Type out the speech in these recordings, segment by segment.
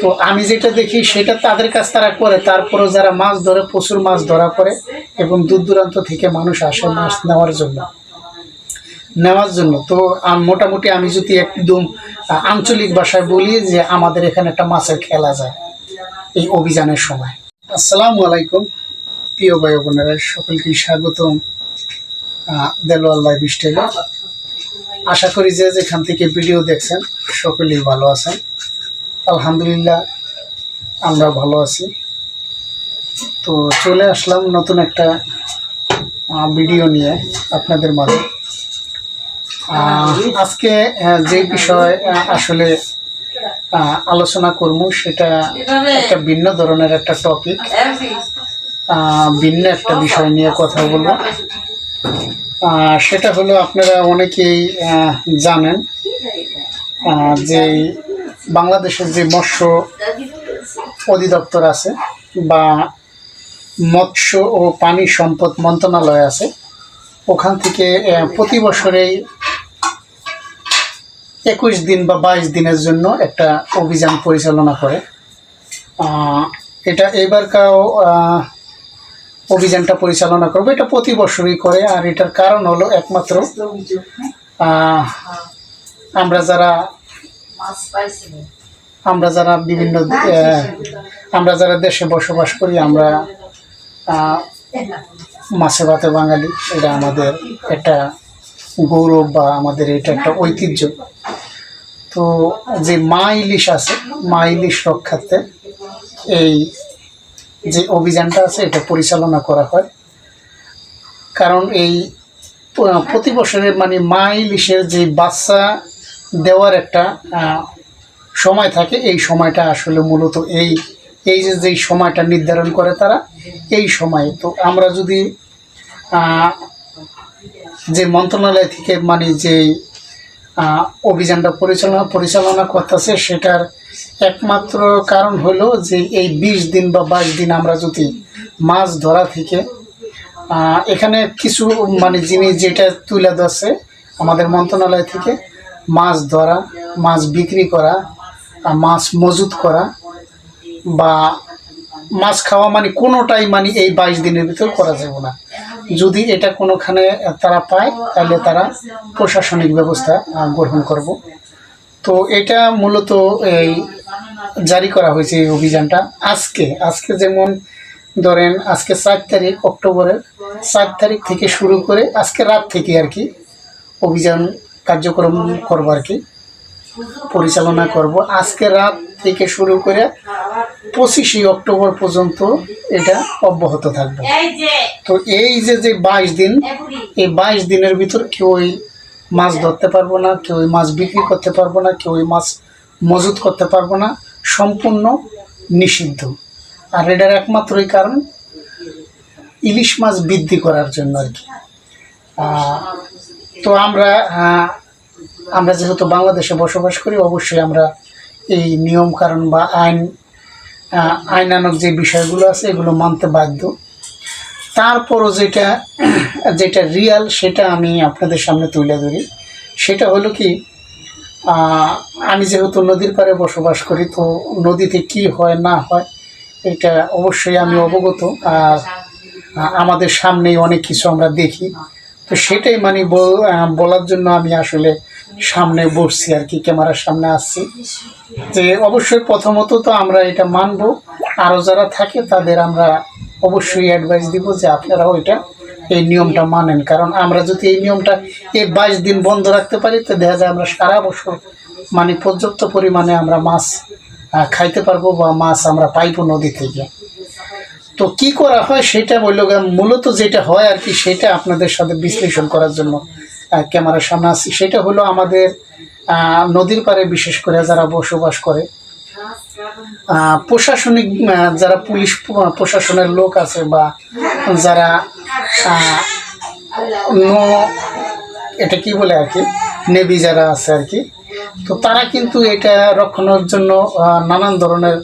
তো আমি যেটা দেখি, সেটা তাদের কাছ তারা করে। তারপরে যারা মাছ ধরে, প্রচুর মাছ ধরা করে এবং দূর দূরান্ত থেকে মানুষ আসে মাছ নেওয়ার জন্য। নেওয়ার জন্য। তো মোটামুটি আমি যদি একদম আঞ্চলিক ভাষায় বলি যে আমাদের এখানে একটা মাছের খেলা যায় এই অভিযানের সময়। আসসালামু আলাইকুম। প্রিয় ভাই বোনেরা, সকলকে স্বাগতম লাইভ স্টাইলে আশা করি যে যেখান থেকে ভিডিও দেখছেন, সকলেই ভালো আছেন। আলহামদুলিল্লাহ আমরা ভালো আছি। তো চলে আসলাম নতুন একটা ভিডিও নিয়ে আপনাদের মাঝে। আজকে যে বিষয় আসলে আলোচনা করব সেটা একটা ভিন্ন ধরনের একটা টপিক ভিন্ন একটা বিষয় নিয়ে কথা বলব। সেটা হলো আপনারা অনেকেই জানেন যে বাংলাদেশের যে মৎস্য অধিদপ্তর আছে বা মৎস্য ও পানি সম্পদ মন্ত্রণালয় আছে, ওখান থেকে প্রতি বছরেই একুশ দিন বা বাইশ দিনের জন্য একটা অভিযান পরিচালনা করে। এটা এবারকাও অভিযানটা পরিচালনা করবে। এটা প্রতি বছরই করে, আর এটার কারণ হলো একমাত্র আমরা যারা আমরা যারা বিভিন্ন আমরা যারা দেশে বসবাস করি, আমরা মাছে ভাতে বাঙালি, এটা আমাদের একটা গৌরব বা আমাদের এটা একটা ঐতিহ্য। তো যে মা ইলিশ আছে, মা ইলিশ রক্ষার্থে এই যে অভিযানটা আছে, এটা পরিচালনা করা হয়। কারণ এই প্রতি বছরের মানে মা ইলিশের যে বাচ্চা দেওয়ার একটা সময় থাকে, এই সময়টা আসলে মূলত এই এই যে যেই সময়টা নির্ধারণ করে তারা, এই সময়ে। তো আমরা যদি যে মন্ত্রণালয় থেকে মানে যে অভিযানটা পরিচালনা পরিচালনা করতেছে, সেটার একমাত্র কারণ হলো যে এই বিশ দিন বা বাইশ দিন আমরা যদি মাছ ধরা থেকে এখানে কিছু মানে জিনিস যেটা তুলে ধরছে আমাদের মন্ত্রণালয় থেকে, মাছ ধরা, মাছ বিক্রি করা মাছ মজুত করা বা মাছ খাওয়া মানে কোনোটাই মানে এই বাইশ দিনের ভিতর করা যাবে না। যদি এটা কোনোখানে তারা পায়, তাহলে তারা প্রশাসনিক ব্যবস্থা গ্রহণ করব। তো এটা মূলত এই জারি করা হয়েছে এই অভিযানটা। আজকে আজকে যেমন ধরেন আজকে চার তারিখ অক্টোবরের সাত তারিখ থেকে শুরু করে আজকে রাত থেকে আর কি অভিযান কার্যক্রম করব আর কি পরিচালনা করব। আজকে রাত থেকে শুরু করে পঁচিশে অক্টোবর পর্যন্ত এটা অব্যাহত থাকবে। তো এই যে যে বাইশ দিন। এই বাইশ দিনের ভিতর কেউ ওই মাছ ধরতে পারব না, কেউ ওই মাছ বিক্রি করতে পারব না, কেউ ওই মাছ মজুত করতে পারব না, সম্পূর্ণ নিষিদ্ধ। আর এটার একমাত্রই কারণ, ইলিশ মাছ বৃদ্ধি করার জন্য আর কি। তো আমরা আমরা যেহেতু বাংলাদেশে বসবাস করি, অবশ্যই আমরা এই নিয়ম কারণ বা আইন আইনানক যে বিষয়গুলো আছে, এগুলো মানতে বাধ্য। তারপরও যেটা যেটা রিয়াল সেটা আমি আপনাদের সামনে তুলে ধরি। সেটা হলো কি আমি যেহেতু নদীর পাড়ে বসবাস করি তো নদীতে কি হয় না হয় এটা অবশ্যই আমি অবগত। আর আমাদের সামনেই অনেক কিছু আমরা দেখি। তো সেটাই মানে বল- বলার জন্য আমি আসলে সামনে বসছি আর কি ক্যামেরার সামনে আসছি। যে অবশ্যই প্রথমত তো আমরা এটা মানব। আরও যারা থাকে তাদের আমরা অবশ্যই অ্যাডভাইস দিব যে আপনারাও এটা, এই নিয়মটা মানেন। কারণ আমরা যদি এই নিয়মটা এই বাইশ দিন বন্ধ রাখতে পারি, তো দেখা যায় আমরা সারা বছর মানে পর্যাপ্ত পরিমাণে আমরা মাছ খাইতে পারব বা মাছ আমরা পাইবো নদী থেকে। তো কি করা হয় সেটা বলল মূলত যেটা হয় আর কি, সেটা আপনাদের সাথে বিশ্লেষণ করার জন্য ক্যামেরার সামনে আসছি সেটা হলো আমাদের নদীর পাড়ে বিশেষ করে যারা বসবাস করে প্রশাসনিক যারা পুলিশ প্রশাসনের লোক আছে বা যারা নো, এটা কি বলে আর কি, নেভি যারা আছে আর কি, তো তারা কিন্তু এটা রক্ষণের জন্য নানান ধরনের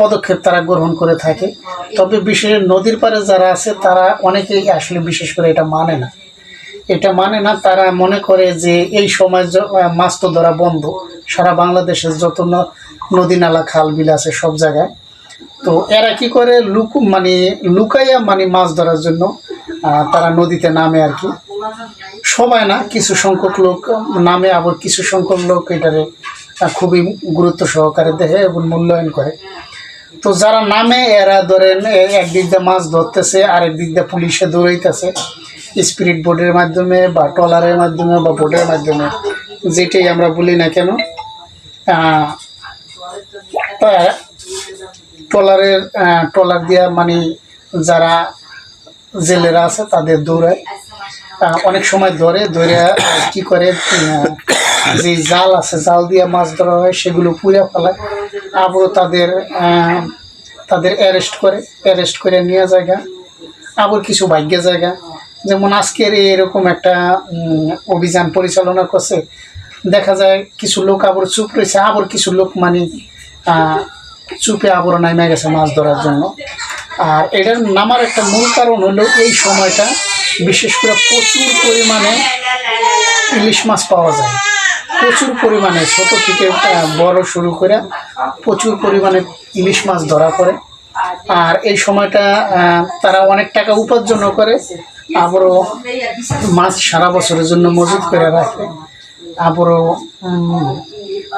পদক্ষেপ তারা গ্রহণ করে থাকে। তবে বিশেষ নদীর পারে যারা আছে, তারা অনেকেই আসলে বিশেষ করে এটা মানে না। এটা মানে না, তারা মনে করে যে এই সময় মাছ তো ধরা বন্ধ। সারা বাংলাদেশের যত নদী, নালা, খাল, বিল আছে সব জায়গায়। তো এরা কি করে লুক মানে লুকাইয়া মানে মাছ ধরার জন্য তারা নদীতে নামে আর কি। সবাই না, কিছু সংখ্যক লোক নামে, আবার কিছু সংখ্যক লোক এটারে খুবই গুরুত্ব সহকারে দেখে এবং মূল্যায়ন করে। তো যারা নামে, এরা ধরেন একদিক দিয়ে মাছ ধরতেছে, আরেক দিক দিয়ে পুলিশে দৌড়াইতেছে। স্পিরিট বোর্ডের মাধ্যমে বা ট্রলারের মাধ্যমে বা বোর্ডের মাধ্যমে, যেটাই আমরা বলি না কেন ট্রলারের ট্রলার দিয়া মানে যারা জেলেরা আছে তাদের দৌড়ায়। অনেক সময় ধরে ধরে কি করে যে জাল আছে, জাল দিয়ে মাছ ধরা হয়, সেগুলো পুড়ে ফেলায়। আবারও তাদের তাদের অ্যারেস্ট করে অ্যারেস্ট করে নিয়ে জায়গা আবার কিছু ভাগ্য জায়গা। যেমন আজকের এরকম একটা অভিযান পরিচালনা করছে, দেখা যায় কিছু লোক আবার চুপ রয়েছে, আবার কিছু লোক মানে চুপে আবার নামে গেছে মাছ ধরার জন্য। আর এটার নামার একটা মূল কারণ হলো এই সময়টা বিশেষ করে প্রচুর পরিমাণে ইলিশ মাছ পাওয়া যায়। প্রচুর পরিমাণে, ছোট থেকে বড় শুরু করে প্রচুর পরিমাণে ইলিশ মাছ ধরা পড়ে। আর এই সময়টা তারা অনেক টাকা উপার্জন করে। আবারও মাছ সারা বছরের জন্য মজুত করে রাখে। আবারও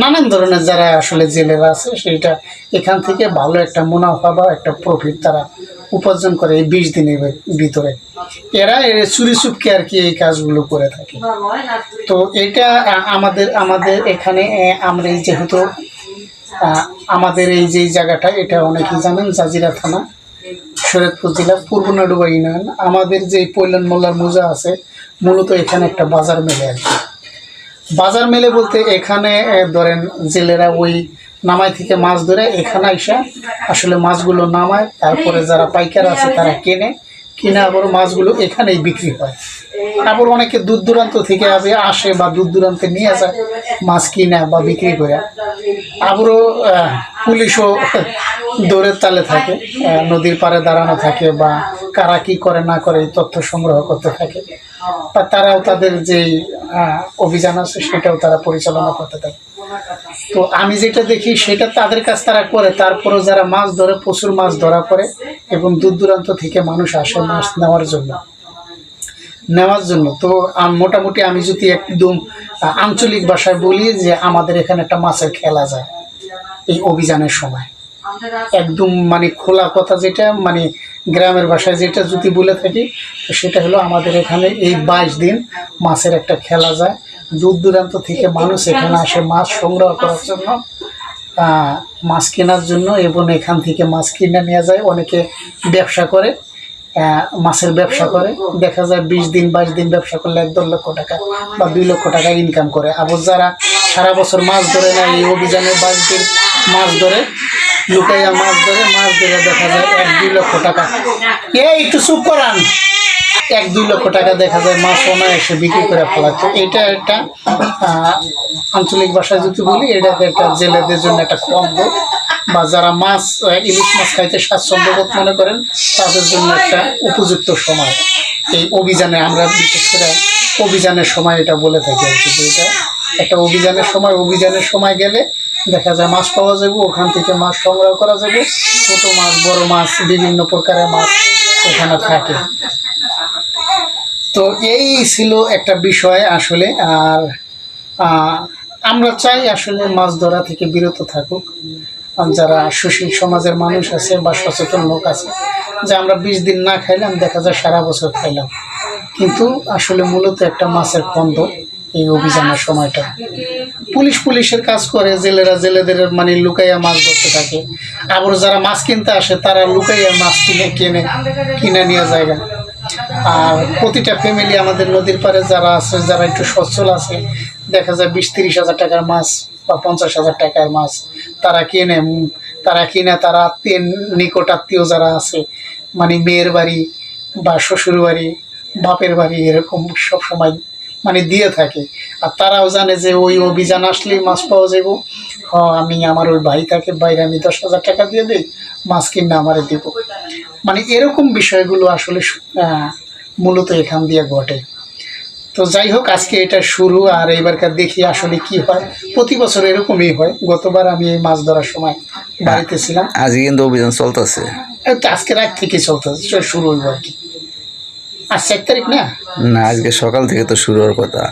নানান ধরনের যারা আসলে জেলেরা আছে সেইটা এখান থেকে ভালো একটা মুনাফা বা একটা প্রফিট তারা উপার্জন করে এই বিশ দিনের ভিতরে। এরা চুরি চুপকে আর কি এই কাজগুলো করে থাকে। তো এটা আমাদের আমাদের এখানে আমরা যেহেতু আমাদের এই যে জায়গাটা, এটা অনেকেই জানেন, জাজিরা থানা। শরীয়তপুর জেলার পূর্ব নাডুবা ইউনিয়ন। আমাদের যে পৈলান মোল্লার মোজা আছে, মূলত এখানে একটা বাজার মেলে আর কি। বাজার মেলে বলতে এখানে ধরেন জেলেরা ওই নামায় থেকে মাছ ধরে এখানে আইসা আসলে মাছগুলো নামায়, তারপরে যারা পাইকার আছে তারা কেনে। কিনে আবার মাছগুলো এখানেই বিক্রি হয়। আবার অনেকে দূর দূরান্ত থেকে আবে আসে বা দূর দূরান্তে নিয়ে যায় মাছ কিনা বা বিক্রি করে। আবারও পুলিশও দৌড়ের তালে থাকে নদীর পাড়ে দাঁড়ানো থাকে বা কারা কি করে না করে তথ্য সংগ্রহ করতে থাকে। বা তারাও তাদের যে অভিযান আছে সেটাও তারা পরিচালনা করতে থাকে। তো আমি যেটা দেখি সেটা তাদের কাছ তারা করে, তারপরেও যারা মাছ ধরে, প্রচুর মাছ ধরা পড়ে এবং দূর দূরান্ত থেকে মানুষ আসে মাছ নেওয়ার জন্য। নেওয়ার জন্য। তো মোটামুটি আমি যদি একদম আঞ্চলিক ভাষায় বলি যে আমাদের এখানে একটা মাছের খেলা যায় এই অভিযানের সময়। একদম মানে খোলা কথা যেটা মানে গ্রামের ভাষায় যেটা যদি বলে থাকি তো সেটা হলো আমাদের এখানে এই বাইশ দিন মাছের একটা খেলা যায়। দূর দূরান্ত থেকে মানুষ এখানে আসে মাছ সংগ্রহ করার জন্য। মাছ কেনার জন্য এবং এখান থেকে মাছ কিনে নেওয়া যায়। অনেকে ব্যবসা করে মাছের ব্যবসা করে। দেখা যায় বিশ দিন, বাইশ দিন ব্যবসা করলে এক দেড় লক্ষ টাকা বা দুই লক্ষ টাকা ইনকাম করে। আবার যারা সারা বছর মাছ ধরে না, এই অভিযানে বাইশ দিন মাছ ধরে, লুকাইয়া মাছ ধরে মাছ ধরে দেখা যায় এক দুই লক্ষ টাকা। এই একটু চুপ করান। এক দুই লক্ষ টাকা দেখা যায় মাছ অনায়াসে বিক্রি করে ফেলাচ্ছে। এটা একটা আঞ্চলিক ভাষায় যদি বলি, এটা একটা জেলেদের জন্য একটা খন্দ বা যারা মাছ ইলিশ মাছ খাইতে স্বাচ্ছন্দ্য বোধ মনে করেন, তাদের জন্য একটা উপযুক্ত সময়। এই অভিযানে আমরা বিশেষ করে অভিযানের সময় এটা বলে থাকি আর কি এটা একটা অভিযানের সময়। অভিযানের সময় গেলে দেখা যায় মাছ পাওয়া যাবে, ওখান থেকে মাছ সংগ্রহ করা যাবে। ছোট মাছ, বড় মাছ, বিভিন্ন প্রকারের মাছ এখানে থাকে। তো এই ছিল একটা বিষয় আসলে, আর আমরা চাই আসলে মাছ ধরা থেকে বিরত থাকুক। যারা সুশীল সমাজের মানুষ আছে বা সচেতন লোক আছে, যে আমরা বিশ দিন না খাইলাম, দেখা যায় সারা বছর খাইলাম। কিন্তু আসলে মূলত একটা মাছের খন্দ এই অভিযানের সময়টা। পুলিশ পুলিশের কাজ করে, জেলেরা জেলেদের মানে লুকাইয়া মাছ ধরতে থাকে। আবার যারা মাছ কিনতে আসে, তারা লুকাইয়া মাছ কিনে কিনে কিনে নিয়ে জায়গা আর প্রতিটা ফ্যামিলি আমাদের নদীর পারে যারা আছে, যারা একটু সচ্ছল আছে, দেখা যায় বিশ তিরিশ হাজার টাকার মাছ বা পঞ্চাশ হাজার টাকার মাছ, তারা কিনে তারা কিনে, তারা আত্মীয়, নিকট আত্মীয় যারা আছে মানে মেয়ের বাড়ি বা শ্বশুর বাড়ি বাপের বাড়ি, এরকম সব সময় মানে দিয়ে থাকে। আর তারাও জানে যে ওই অভিযান আসলেই মাছ পাওয়া যাব হ আমি আমার ওই ভাই থাকে বাইরে আমি দশ হাজার টাকা দিয়ে দিই মাছ কিনে আমারে দিব। মানে এরকম বিষয়গুলো আসলে মূলত এখান দিয়ে ঘটে। তো যাই হোক আজকে এটা শুরু আর এবারকার দেখি আসলে কি হয়। প্রতি বছর এরকমই হয়। গতবার আমি এই মাছ ধরার সময় বাড়িতে ছিলাম। আজকে কিন্তু অভিযান চলতেছে। আজকে রাত থেকে চলতেছে শুরু হইব আর কি। আর চার তারিখ না? না আজকে সকাল থেকে তো শুরু হওয়ার কথা।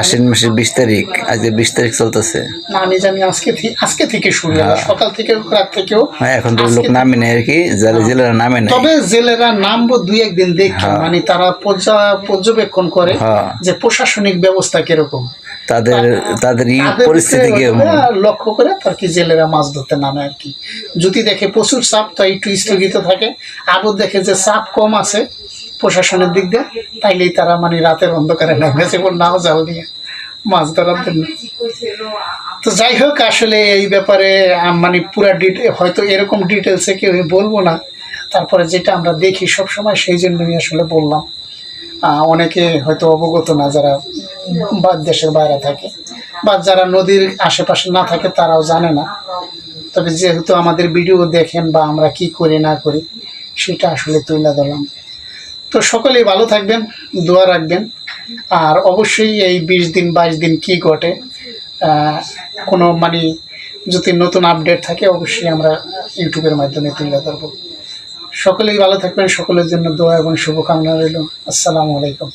আশ্বিন মাসের বিশ তারিখ আজকে বিশ তারিখ চলতেছে। না আমি জানি আজকে আজকে থেকে শুরু হবে। সকাল থেকে রাত থেকেও হ্যাঁ এখন তো লোক নামে নেই আর কি জেলে জেলেরা নামে নেই। তবে জেলেরা নামবো দুই একদিন দেখি। মানে তারা পর্যবেক্ষণ করে হ্যাঁ। যে প্রশাসনিক ব্যবস্থা কীরকম। তাদের তাদের ই তাদের পরিস্থিতি লক্ষ্য করে তার কি জেলেরা মাছ ধরতে নামে আর কি। যদি দেখে প্রচুর চাপ তো একটু স্থগিত থাকে। আবার দেখে যে চাপ কম আছে প্রশাসনের দিক দিয়ে, তাইলেই তারা মানে রাতের অন্ধকারে নামে যেমন নাও জাল দিয়ে মাছ ধরার জন্য। তো যাই হোক, আসলে এই ব্যাপারে মানে পুরা ডিটে হয়তো এরকম ডিটেলসে কেউ বলব না। তারপরে যেটা আমরা দেখি সব সময় সেই জন্যই আসলে বললাম। অনেকে হয়তো অবগত না যারা বা দেশের বাইরে থাকে, বা যারা নদীর আশেপাশে না থাকে, তারাও জানে না। তবে যেহেতু আমাদের ভিডিও দেখেন বা আমরা কি করি, না করি, সেটা আসলে তুলে ধরলাম। তো সকলেই ভালো থাকবেন, দোয়া রাখবেন। আর অবশ্যই এই বিশ দিন, বাইশ দিন কি ঘটে কোনো মানে যদি নতুন আপডেট থাকে, অবশ্যই আমরা ইউটিউবের মাধ্যমে তুলে ধরবো। সকলেই ভালো থাকবেন, সকলের জন্য দোয়া এবং শুভকামনা রইল। আসসালামু আলাইকুম।